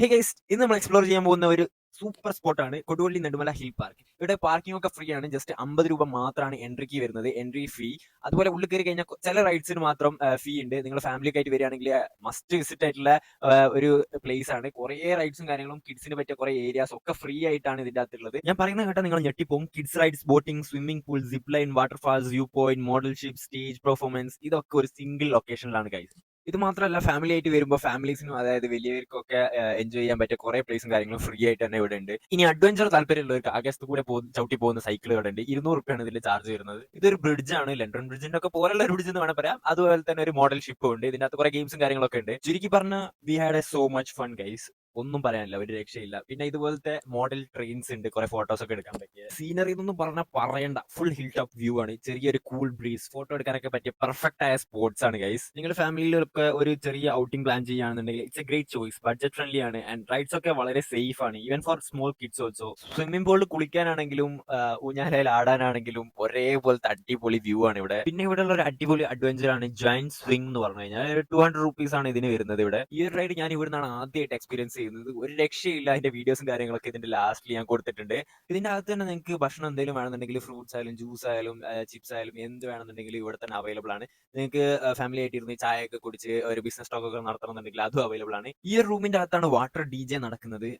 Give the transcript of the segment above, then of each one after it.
Hey guys ഇന്ന് നമ്മൾ explore ചെയ്യാൻ പോകുന്ന ഒരു സൂപ്പർ സ്പോട്ട് ആണ് കൊടുവള്ളി നെടുമല ഹിൽ പാർക്ക് ഇവിടെ പാർക്കിംഗ് ഒക്കെ ഫ്രീ ആണ്. ജസ്റ്റ് അമ്പത് രൂപ മാത്രമാണ് എൻട്രിക്ക് വരുന്നത്. എൻട്രി ഫീ അതുപോലെ ഉള്ളിൽ കയറി കഴിഞ്ഞാൽ ചില റൈഡ്സിന് മാത്രം ഫീ ഉണ്ട്. നിങ്ങൾ ഫാമിലിയൊക്കെ ആയിട്ട് വരികയാണെങ്കിൽ മസ്റ്റ് വിസിറ്റ് ആയിട്ടുള്ള ഒരു പ്ലേസ് ആണ്. കുറേ റൈഡ്സും കാര്യങ്ങളും കിഡ്സിന് പറ്റിയ കുറേ ഏരിയാസ് ഒക്കെ ഫ്രീ ആയിട്ടാണ് ഇതിന്റെ അകത്തുള്ളത്. ഞാൻ പറയുന്ന കേട്ടാൽ നിങ്ങൾ ഞെട്ടിപ്പോവും. Kids rides boating swimming pool zip line waterfalls view point model ship stage performance ഇതൊക്കെ ഒരു സിംഗിൾ ലൊക്കേഷനിലാണ് ഗൈസ് ഇത് മാത്രമല്ല ഫാമിലി ആയിട്ട് വരുമ്പോൾ ഫാമിലീസിനും അതായത് വലിയവർക്കൊക്കെ എൻജോയ് ചെയ്യാൻ പറ്റിയ കുറെ പ്ലേസും കാര്യങ്ങളും ഫ്രീ ആയിട്ട് തന്നെ ഇവിടെ ഉണ്ട്. ഇനി അഡ്വഞ്ചർ താല്പര്യമുള്ളവർക്ക് ആകാശത്ത് കൂടെ ചവിട്ടി പോകുന്ന സൈക്കിൾ ഇവിടെ ഉണ്ട്. ഇരുന്നൂറ് റുപ്യാണ് ഇതിൽ ചാർജ് വരുന്നത്. ഇതൊരു ബ്രിഡ്ജ് ആണ് ലണ്ടൻ ബ്രിഡ്ജിന്റെ ഒക്കെ പോലുള്ള ഒരു ബ്രിഡ്ജ് എന്ന് വേണം പറയാം. അതുപോലെ തന്നെ ഒരു മോഡൽ ഷിപ്പും ഉണ്ട്. ഇതിനകത്ത് കുറെ ഗെയിംസും കാര്യങ്ങളൊക്കെ ഉണ്ട്. ചുരുക്കി പറഞ്ഞ we had a so much fun guys ഒന്നും പറയാനില്ല ഒരു രക്ഷയില്ല. പിന്നെ ഇതുപോലത്തെ മോഡൽ ട്രെയിൻസ് ഉണ്ട് കുറെ ഫോട്ടോസ് ഒക്കെ എടുക്കാൻ പറ്റിയ. സീനറി എന്നൊന്നും പറഞ്ഞാൽ പറയണ്ട. ഫുൾ ഹിൽ ടോപ്പ് വ്യൂ ആണ്. ചെറിയൊരു കൂൾ ബ്രീസ് ഫോട്ടോ എടുക്കാനൊക്കെ പറ്റിയ പെർഫെക്റ്റ് ആയ സ്പോർട്സ് ആണ് ഗൈസ് നിങ്ങളുടെ ഫാമിലിയിലൊക്കെ ഒരു ചെറിയ ഔട്ടിംഗ് പ്ലാൻ ചെയ്യുകയാണെന്നുണ്ടെങ്കിൽ it's a great choice budget friendly ആണ് ആൻഡ് റൈഡ്സ് ഒക്കെ വളരെ സേഫ് ആണ്. Even for small kids also swimming പൂളിൽ കുളിക്കാനാണെങ്കിലും ഊഞ്ഞാലയിൽ ആടാനാണെങ്കിലും ഒരേപോലത്തെ അടിപൊളി വ്യൂ ആണ് ഇവിടെ. പിന്നെ ഇവിടെ ഉള്ള ഒരു അടിപൊളി അഡ്വഞ്ചർ ആണ് ജോയിന്റ് സ്വിംഗ് എന്ന് പറഞ്ഞു കഴിഞ്ഞാൽ ടു ഹൺഡ്രഡ് റുപ്പീസ് ആണ് ഇതിന് വരുന്നത് ഇവിടെ. ഈ ഒരു റൈഡ് ഞാൻ ഇവിടെ നിന്നാണ് ആദ്യമായിട്ട് എക്സ്പീരിയൻസ് ചെയ്യുന്നത് ഒരു രക്ഷയില്ല അതിന്റെ വീഡിയോസും കാര്യങ്ങളൊക്കെ ഇതിന്റെ ലാസ്റ്റിൽ ഞാൻ കൊടുത്തിട്ടുണ്ട് ഇതിന്റെ അകത്ത് തന്നെ നിങ്ങൾക്ക് ഭക്ഷണം എന്തെങ്കിലും വേണമെന്നുണ്ടെങ്കിൽ ഫ്രൂട്ട്സ് ആയാലും ജ്യൂസ് ആയാലും ചിപ്സ് ആയാലും എന്ത് വേണമെന്നുണ്ടെങ്കിലും ഇവിടെ തന്നെ അവൈലബിൾ ആണ് നിങ്ങൾക്ക് ഫാമിലി ആയിട്ട് ഇരുന്ന് ചായ ഒക്കെ കുടിച്ച് ഒരു ബിസിനസ് സ്റ്റോക്ക് ഒക്കെ നടത്തണമെന്നുണ്ടെങ്കിൽ അതും അവൈലബിൾ ആണ് ഈ ഒരു റൂമിന്റെ അകത്താണ് വാട്ടർ ഡി ജെ നടക്കുന്നത്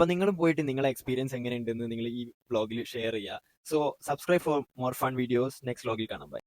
അപ്പൊ നിങ്ങളും പോയിട്ട് നിങ്ങളെ എക്സ്പീരിയൻസ് എങ്ങനെയുണ്ടെന്ന് നിങ്ങൾ ഈ വ്ളോഗിൽ ഷെയർ ചെയ്യുക so subscribe for more fun videos next വ്ളോഗിൽ കാണാം. ബൈ